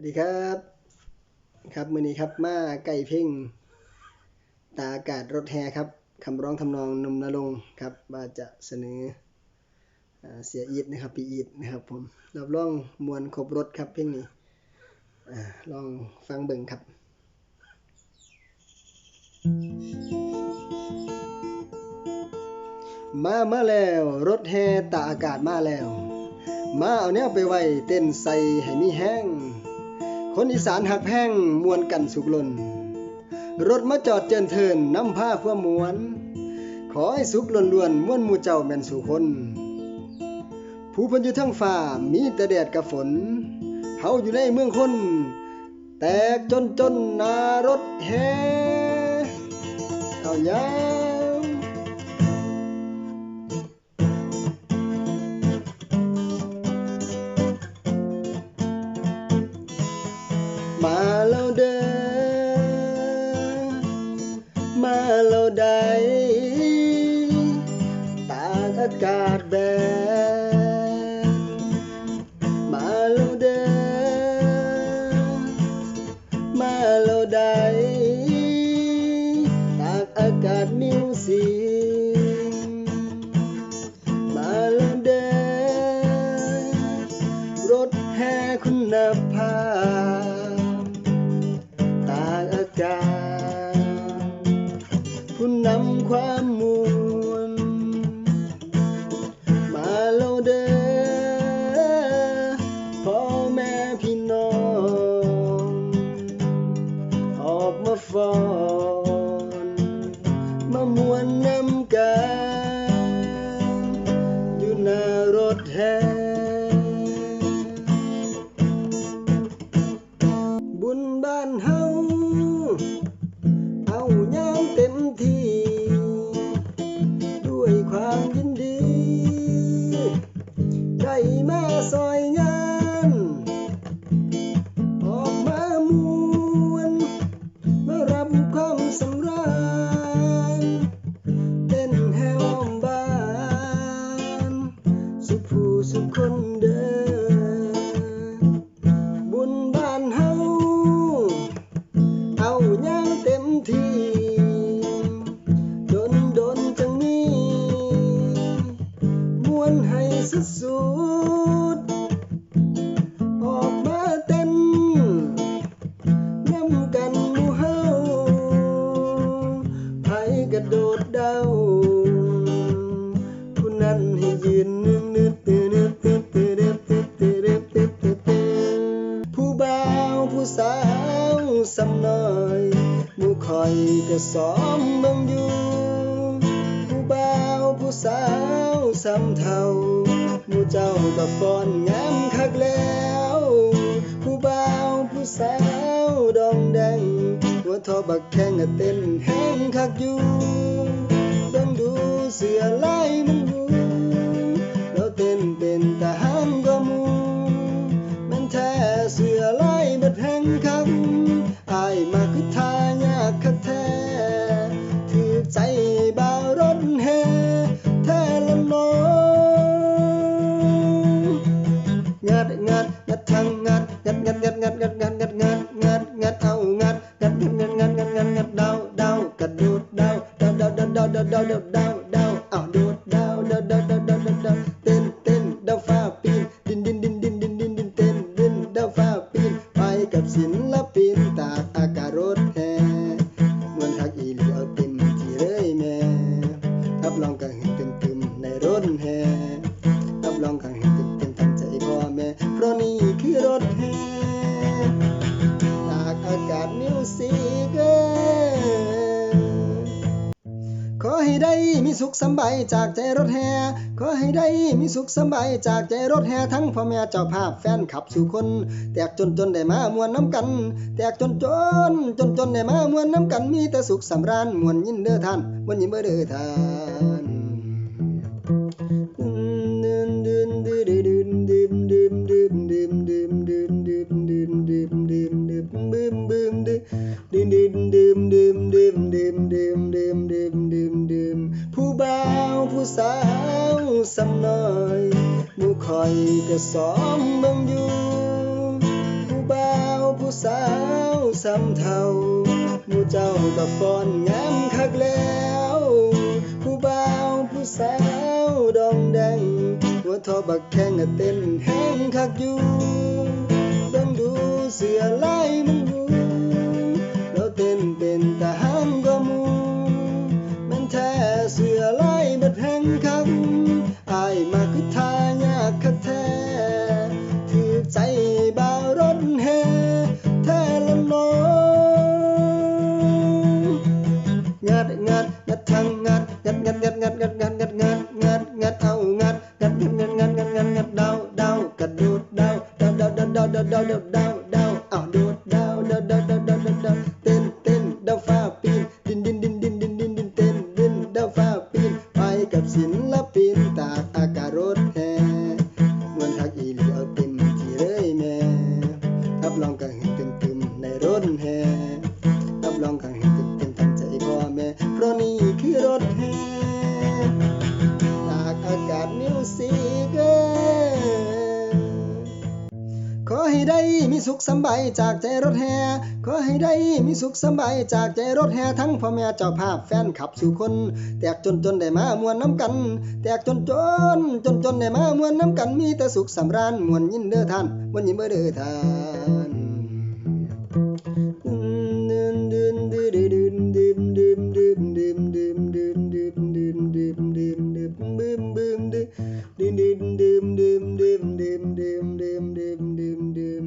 วัสดีครับ ครับมือนี้ครับมาไก่เพ่ง ตาอากาศรถแฮครับคำร้องทำนองนมนรงครับว่าจะเสนออเสียอีดนะครับปีอีดนะครับผมรับรองมวลครบรถครับเพลงนี้ลองฟังเบิ่งครับ มามาแล้วรถแฮตาอากาศมาแล้ว มาเอาแนวไปไว้เต้นใส่ให้มีแห้ง คนอีสานหักแพงมวนกันสุกลน รถมาจอดเจนเทินน้ำผ้าความมวน ขอให้สุกล้นล้วนม่วนมูเจ้าแม่นสู่คน ผู้พันอยู่ทั้งฟ้ามีแต่แดดกับฝนเฮาอยู่ในเมืองคน แตกจนจนนารถแฮเอายา แล้วได้ตากอากาศแบนมาแล้วเด้มาแล้วได้ตากอากาศมิวสิมาแล้วเด้รถแห่คุณภาพ สำเทาหมู่เจ้าก็ฟ้อนงามคักแล้ว ผู้บ่าวผู้สาวดองแดงหัวทอบักแข้งก็เต้นแห้งคักอยู่ Capsini. มีสุขสบายจากใจรถแห่ขอให้ได้มีสุขสบายจากใจรถแห่ทั้งพ่อแม่เจ้าภาพแฟนขับสู่คน แตกจนจนได้มามวนน้ำกัน แตกจนจนจนจนได้มามวนน้ำกันมีแต่สุขสำราญมวนยินเด้อท่านมวนยินเด้อท่านผู้บ่าว ผู้สาวสำน้อยมู่คอยก็ซ้อมเบิ่งอยู่ผู้บ่าวซ้ำเท่ามู่เจ้าก็ฟ้อนงามคักแล้ว ผู้บ่าวผู้สาวดองแดงหัวทอบักแข้งก็เต้นแห้งคักอยู่เบิ่งดูเสือลายมัน ให้ได้มีสุขสบายจากใจรถแห่ขอให้ได้มีสุขสบายจากใจรถแห่ทั้งพ่อแม่เจ้าภาพแฟนขับสู่คน แตกจนจนได้มามวนน้ำกัน แตกจนจนจนจนได้มามวนน้ำกันมีแต่สุขสำราญมวนยินเด้อท่านมวนยินเด้อท่าน